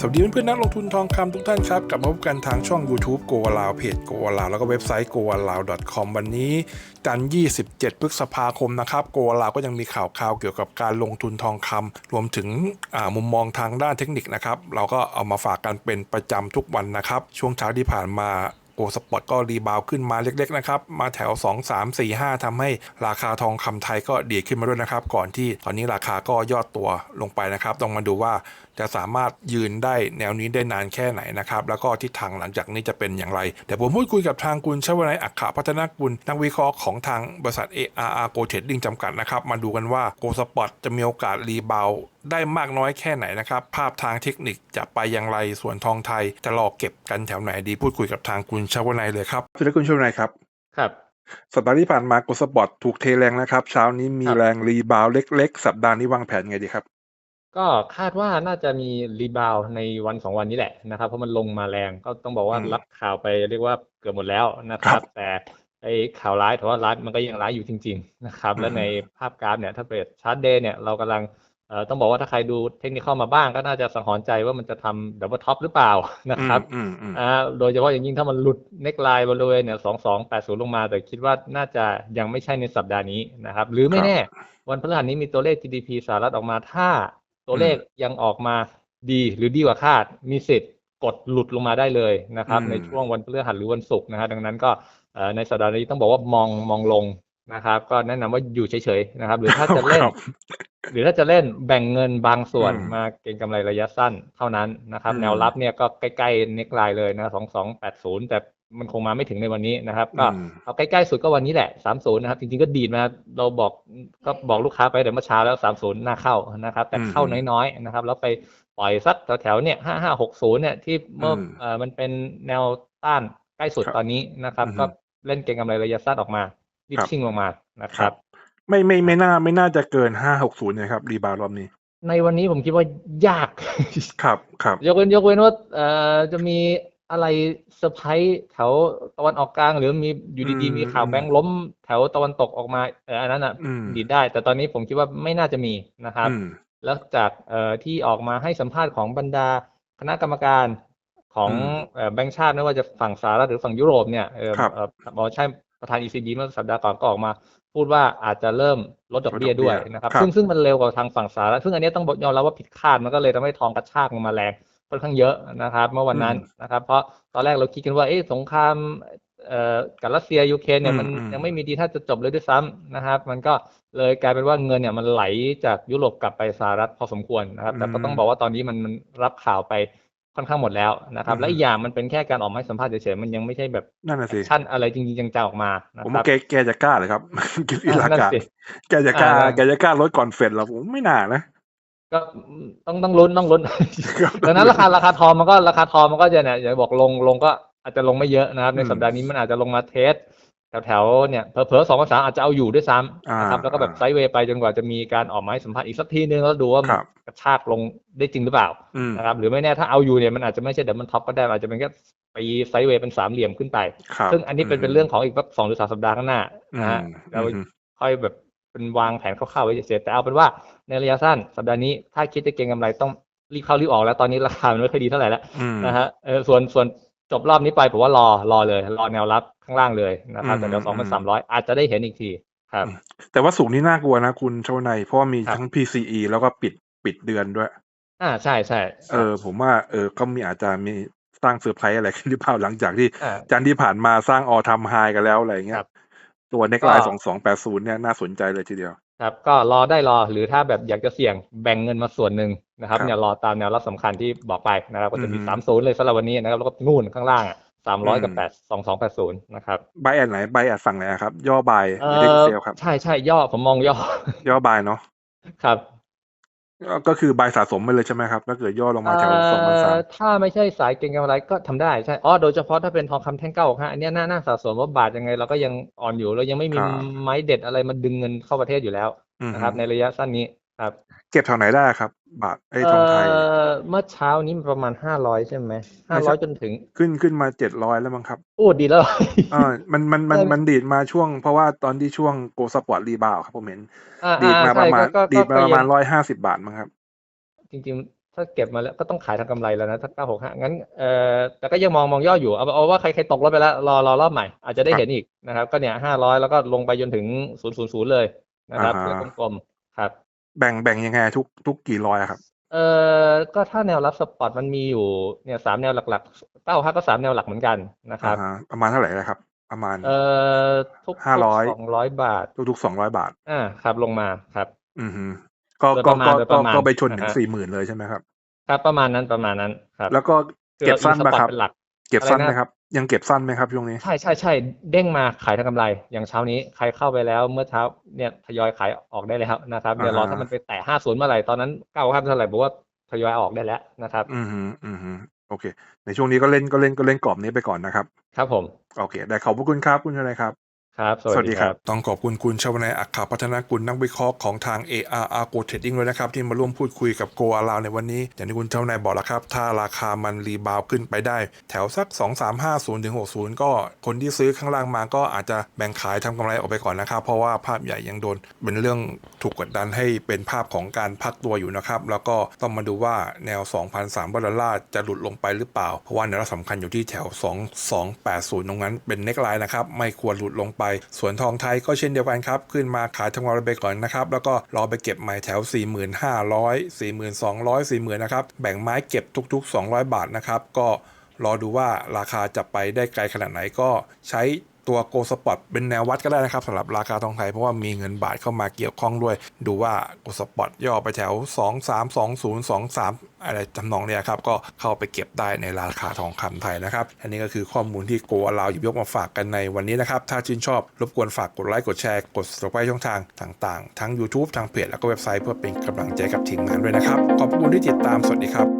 สวัสดีเพื่อนๆนักลงทุนทองคำทุกท่านครับ กลับมาพบกันทางช่อง YouTube โกวาลาวเพจโกวาลาวแล้วก็เว็บไซต์ g o w a l a w com วันนี้ จันทร์27 พฤษภาคมนะครับโกวาลาวก็ยังมีข่าวคราวเกี่ยวกับการลงทุนทองคำรวมถึงมุมมองทางด้านเทคนิคนะครับ เราก็เอามาฝากกันเป็นประจำทุกวันนะครับ ช่วงเช้าที่ผ่านมาโอสปอร์ตก็รีบาวขึ้นมาเล็กๆนะครับ มาแถว 2 3 4 5ทำให้ราคาทองคำไทยก็ดีดขึ้นมาด้วยนะครับ ก่อนที่ตอนนี้ราคาก็ยอดตัวลงไปนะครับ ต้องมาดูว่า จะสามารถยืนได้แนวนี้ได้นานแค่ไหนนะครับ แล้วก็ทิศทางหลังจากนี้จะเป็นอย่างไร เดี๋ยวผมพูดคุยกับทางคุณชวนัยอัคคพัฒนกุลนักวิเคราะห์ของทางบริษัท ARR Go Trading จำกัดนะครับ มาดูกันว่า Go Spot จะมีโอกาสรีบาวได้มากน้อยแค่ไหนนะครับ ภาพทางเทคนิคจะไปอย่างไรส่วนทองไทย จะรอเก็บกันแถวไหนดีพูดคุยกับทางคุณชวนัยเลยครับสวัสดีคุณชวนัยครับครับสัปดาห์ที่ผ่านมา Go Spot ถูกเทแรงนะครับ เช้านี้มีครับแรงรีบาวเล็ก ๆ สัปดาห์นี้วางแผนไงดีครับ ก็คาดว่าน่าจะมีรีบาวด์ในวันสองวันนี้แหละนะครับ เพราะมันลงมาแรงก็ต้องบอกว่าอืมรับข่าวไปเรียกว่าเกือบหมดแล้วนะคครัรับบแต่ไอ้ข่าวร้ายแต่ว่าร้ายมันก็ยังร้ายอยู่จริง ๆ นะครับอืมและในภาพกราฟเนี่ยถ้าเปิดชาร์ตเดย์เนี่ยเรากำลังเอ่อต้องบอกว่าถ้าใครดูเทคนิคเข้ามาบ้างก็น่าจะสังหรณ์ใจว่ามันจะทำดับเบิลท็อปหรือเปล่านะครับอืมอืมอ่าโดยเฉพาะอย่างยิ่งถ้ามันหลุดเน็กไลน์บริเวณเนี่ยสองสองแปดศูนย์ลงมา แต่คิดว่าน่าจะยังไม่ใช่ในสัปดาห์นี้นะครับ หรือไม่ครับแน่ วันพฤหัสนี้มีตัวเลข GDP สหรัฐออกมาถ้า ตัวเลขยังออกมาดีหรือดีกว่าคาด มีสิทธิ์กดหลุดลงมาได้เลยนะครับอืมในช่วงวันพฤหัสหรือวันศุกร์นะครับดังนั้นก็เอ่อในสัปดาห์นี้ต้องบอกว่ามองมองลงนะครับ ก็แนะนำว่าอยู่เฉยๆนะครับ หรือถ้าจะเล่นครับหรือถ้าจะเล่นแบ่งเงินบางส่วนอืมมาเก็งกำไรระยะสั้นเท่านั้นนะครับอืมแนวรับเนี่ยก็ใกล้ๆเน็กไลน์เลยนะสองสองแปดศูนย์แต่ มันคงมาไม่ถึงในวันนี้นะครับก็อืมเอาใกล้ๆสุดก็วันนี้แหละสามศูนย์นะครับจริงๆก็ดีดมาเราบอกก็บอกลูกค้าไปแต่เมื่อเช้าแล้วสามศูนย์น่าเข้านะครับ แต่อืมเข้าน้อยๆนะครับแล้วไปปล่อยสักแถวๆเนี่ยห้าห้าหกศูนย์เนี่ยที่เมื่ออมเอ่อมันเป็นแนวต้านใกล้สุดครับตอนนี้นะครับอือฮึก็เล่นเก็งกำไรระยะสั้นออกมารีบครับชิ่งลงมานะครับ ไม่ไม่ไม่น่าไม่น่าจะเกินห้าหกศูนย์นะครับรีบาวรอบนี้ในวันนี้ผมคิดว่ายาก ครับ ครับ ยกเว้นยกเว้นว่าเอ่อจะมี อะไรเซอร์ไพรส์แถวตะวันออกกลาง หรือมีอยู่ดีอืมๆมีข่าวแบงค์ล้มแถวตะวันตกออกมาเอออันนั้นอะอืม ดีดได้ แต่ตอนนี้ผมคิดว่าไม่น่าจะมีนะครับ อืม แล้วจากเอ่อที่ออกมาให้สัมภาษณ์ของบรรดาคณะกรรมการของอืมเอ่อแบงก์ชาติไม่ว่าจะฝั่งสหรัฐหรือฝั่งยุโรปเนี่ยเออครับ เอ่อบอกใช่ประธาน ECB เมื่อสัปดาห์ก่อนก็ออกมา พูดว่าอาจจะเริ่มลดดอกเบี้ยลดดอกเบี้ยด้วยนะครับ ครับ ซึ่งซึ่งมันเร็วกว่าทางฝั่งสหรัฐซึ่งอันนี้ต้องยอมรับว่าผิดคาดมันก็เลยทำให้ทองกระชากลงมาแรง ค่อนข้างเยอะนะครับ เมื่อวันนั้นนะครับ เพราะตอนแรกเราคิดกันว่าเอ๊ะสงครามเอ่อกับรัสเซียยูเครนเนี่ยมันอืมอืมยังไม่มีทีท่าจะจบเลยด้วยซ้ำนะครับ มันก็เลยกลายเป็นว่าเงินเนี่ยมันไหลจากยุโรปกลับไปสหรัฐพอสมควรนะครับ แต่ก็ต้องบอกว่าตอนนี้มันมันรับข่าวไปค่อนข้างหมดแล้วนะครับ และอีกอย่างมันเป็นแค่การออกมาให้สัมภาษณ์เฉยๆมันยังไม่ใช่แบบนั่นน่ะสิชั่นอะไรจริงๆจังๆออกมานะผมครัว่าบแกแกจะกล้าเหรอครับกิฟอิลานั่นกาสิแกจะกล้าอ่าแกจะกล้าลดก่อนเฟดเหรอผมไม่น่านะ ก็ต้องต้องลุ้นต้องลุ้นครับดังนั้นราคาราคาทองมันก็ราคาทองมันก็จะเนี่ยอย่างบอกลงลงก็อาจจะลงไม่เยอะนะครับ ในอืมสัปดาห์นี้มันอาจจะลงมาเทสแถวแถวๆเนี่ยเผลอๆสองภาษาอาจจะเอาอยู่ด้วยซ้ำนะครับอ่าแล้วก็แบบไซด์เวย์ไปจนกว่าจะมีการออกมาให้สัมภาษณ์อีกสักทีนึงแล้วดูว่ามันครับกระชากลงได้จริงหรือเปล่าอืมนะครับหรือไม่แน่ถ้าเอาอยู่เนี่ยมันอาจจะไม่ใช่เดี๋ยวมันท็อปก็ได้อาจจะเป็นแค่ไปไซด์เวย์เป็นสามเหลี่ยมขึ้นไปครับซึ่งอันนี้เป็นเป็นเรื่องของอีกสักสองหรือสามสัปดาห์ข้างหน้าอืนะมฮะเราอืมค่อยแบบ เป็นวางแผนคร่าวๆไว้เฉยๆแต่เอาเป็นว่าในระยะสั้นสัปดาห์นี้ถ้าคิดจะเก็งกำไรต้องรีบเข้ารีบออกแล้วตอนนี้ราคามันไม่ค่อยดีเท่าไหร่แล้วอืมนะฮะเออส่วนส่วนจบรอบนี้ไปผมว่ารอรอเลย รอแนวรับข้างล่างเลยนะครับอืมแต่เดี๋ยวสองพันอืสามร้อยอาจจะได้เห็นอีกทีครับ แต่ว่าสูงนี่น่ากลัวนะคุณชวนัยเพราะว่ามีครับทั้ง PCE แล้วก็ปิดปิดเดือนด้วย อ่าใช่ใช่เออ ผมว่าเออก็มีอาจจะมีสร้างเซอร์ไพรส์อะไรขึ้นหรือเปล่าหลังจากที่อ่าจันทร์ที่ผ่านมาสร้างออทำไฮกันแล้วอะไรเงี้คยรับ ตัวเน็กไลก็น์สองสองแปดศูนย์เนี่ยน่าสนใจเลยทีเดียว ครับ ก็รอได้รอหรือถ้าแบบอยากจะเสี่ยงแบ่งเงินมาส่วนหนึ่งนะครับครับเนี่ยรอตามแนวรับสำคัญที่บอกไปนะครับก็จะมีอืมสามศูนย์เลยสำหรับวันนี้นะครับแล้วก็นู่นข้างล่างสามร้อยอืมกับแปดสองสองแปดศูนย์นะครับบายแอดไหนบายแอดฝั่งไหนอะครับ ย่อบายเอไม่ได้อเซลครับ ใช่ใช่ย่อผมมองย่อ ย่อบายเนาะครับ ก็ก็คือบายสะสมไปเลยใช่ไหมครับ ถ้าเกิดย่อลงมาแถวสองพันสามเอ่อถ้าไม่ใช่สายเก็งกำไรก็ทำได้ใช่อ๋อโดยเฉพาะถ้าเป็นทองคำแท่งเก้าฮะอันเนี้ยน่าน่าสะสมว่าบาทยังไงเราก็ยังอ่อนอยู่เรายังไม่มีครับไม้เด็ดอะไรมาดึงเงินเข้าประเทศอยู่แล้วอืมนะครับ ในระยะสั้นนี้ ครับ เก็บแถวไหนได้ครับ บาทไอ้ทองไทย เอ่อเมื่อเช้านี้มันประมาณห้าร้อยใช่ไหมห้าร้อยจนถึง ขึ้นขึ้นมาเจ็ดร้อยแล้วมั้งครับโอ้ดีแล้ว อ่ามันมันมันเออมันดีดมาช่วง เพราะว่าตอนที่ช่วงโกสปอร์ตรีบาวครับผมเห็น อ่าดีดมาอ่าประใช่มาณก็ดีก็ดมาประมาณก็ร้อยห้าสิบาทมั้งครับ จริงถ้าเก็บมาแล้วก็ต้องขายทางกำไรแล้วนะถ้าเก้าหกห้างั้นเอ่อแต่ก็ยังมองมองย่ออยู่เอาเอาว่าใครใครตกรถไปแล้วรอรอรอบใหม่อาจจะได้เห็นอีกนะครับ ก็เนี่ยห้าร้อยแล้วก็ลงไปจนถึงศูนย์ศูนย์ศูนย์เลยนะครับอ่าฮะเพื่อกลมๆครับ แบ่งแบ่งยังไงทุกทุกกี่ร้อยอะครับ เอ่อก็ถ้าแนวรับสปอร์ตมันมีอยู่เนี่ยสามแนวหลักๆเก้าห้าก็สามแนวหลักเหมือนกันนะครับอ่าฮะประมาณเท่าไหร่นะครับ ประมาณ เอ่อทุกห้าร้อยสองร้อยบาท ทุกๆสองร้อยบาท อ่าครับ ลงมาครับ อือฮึก็โดยก็ประมาณก็โดยปก็ระมาณก็ไปชนถึงนะฮะสี่หมื่นเลยใช่ไหมครับ ครับประมาณนั้นประมาณนั้นครับ แล้วก็คือเก็บสั้นไหมเราครับเป็นหลักเก็บสั้นอะไรไหมนะครับ ยังเก็บสั้นไหมครับช่วงนี้ ใช่ใช่ใช่เด้งมาขายทางกำไร อย่างเช้านี้ใครเข้าไปแล้วเมื่อเช้าเนี่ยทยอยขายออกได้แล้วนะครับเดี๋ยวรออ่าฮะถ้ามันไปแตะห้าศูนย์เมื่อไหร่ตอนนั้นเก้าห้าเท่าไหร่บอกว่าทยอยออกได้แล้วนะครับ อือฮึอือฮึโอเค ในช่วงนี้ก็เล่นก็เล่นก็เล่นกรอบนี้ไปก่อนนะครับ ครับผม โอเค ได้ขอบพระคุณครับคุณชนายครับ ครับ สวัสดีครับ ต้องขอบคุณคุณชวนายอัคคพัฒนากุลนักวิเคราะห์ของทาง ARR Go Trading ด้วยนะครับ ที่มาร่วมพูดคุยกับโกอาลาในวันนี้ อย่างที่คุณชวนายบอกแล้วครับ ถ้าราคามันรีบาวขึ้นไปได้ แถวสัก 2 3 5 0ถึง60 ก็คนที่ซื้อข้างล่างมาก็อาจจะแบ่งขายทำกำไรออกไปก่อนนะครับ เพราะว่าภาพใหญ่ยังโดน เป็นเรื่องถูกกดดันให้เป็นภาพของการพักตัวอยู่นะครับ แล้วก็ต้องมาดูว่าแนว2,300ดอลลาร์จะหลุดลงไปหรือเปล่า เพราะว่าแนวรับสำคัญอยู่ที่แถว 2280 ตรงนั้นเป็นเน็กไลน์นะครับไม่ควรหลุดลงไปส่วนทองไทยก็เช่นเดียวกันครับ ขึ้นมาขายทำกำไรไปก่อนนะครับ แล้วก็รอไปเก็บใหม่แถว 4,500 4,200 40,000นะครับ แบ่งไม้เก็บทุก ๆ 200 บาทนะครับ ก็รอดูว่าราคาจะไปได้ไกลขนาดไหนก็ใช้ ตัวโกสปอตเป็นแนววัดก็ได้นะครับสำหรับราคาทองไทยเพราะว่ามีเงินบาทเข้ามาเกี่ยวข้องด้วย ดูว่าโกสปอตย่อไปแถว 2 3 2 0 2 3 อะไรทำนองเนี้ยครับก็เข้าไปเก็บได้ในราคาทองคำไทยนะครับ อันนี้ก็คือข้อมูลที่โกลาวหยิบยกมาฝากกันในวันนี้นะครับ ถ้าชื่นชอบรบกวนฝากกดไลค์กดแชร์กด subscribe ช่องทางต่างๆ ทั้ง YouTube ทางเพจแล้วก็เว็บไซต์เพื่อเป็นกำลังใจกับทีมงานด้วยนะครับขอบคุณที่ติดตามสวัสดีครับ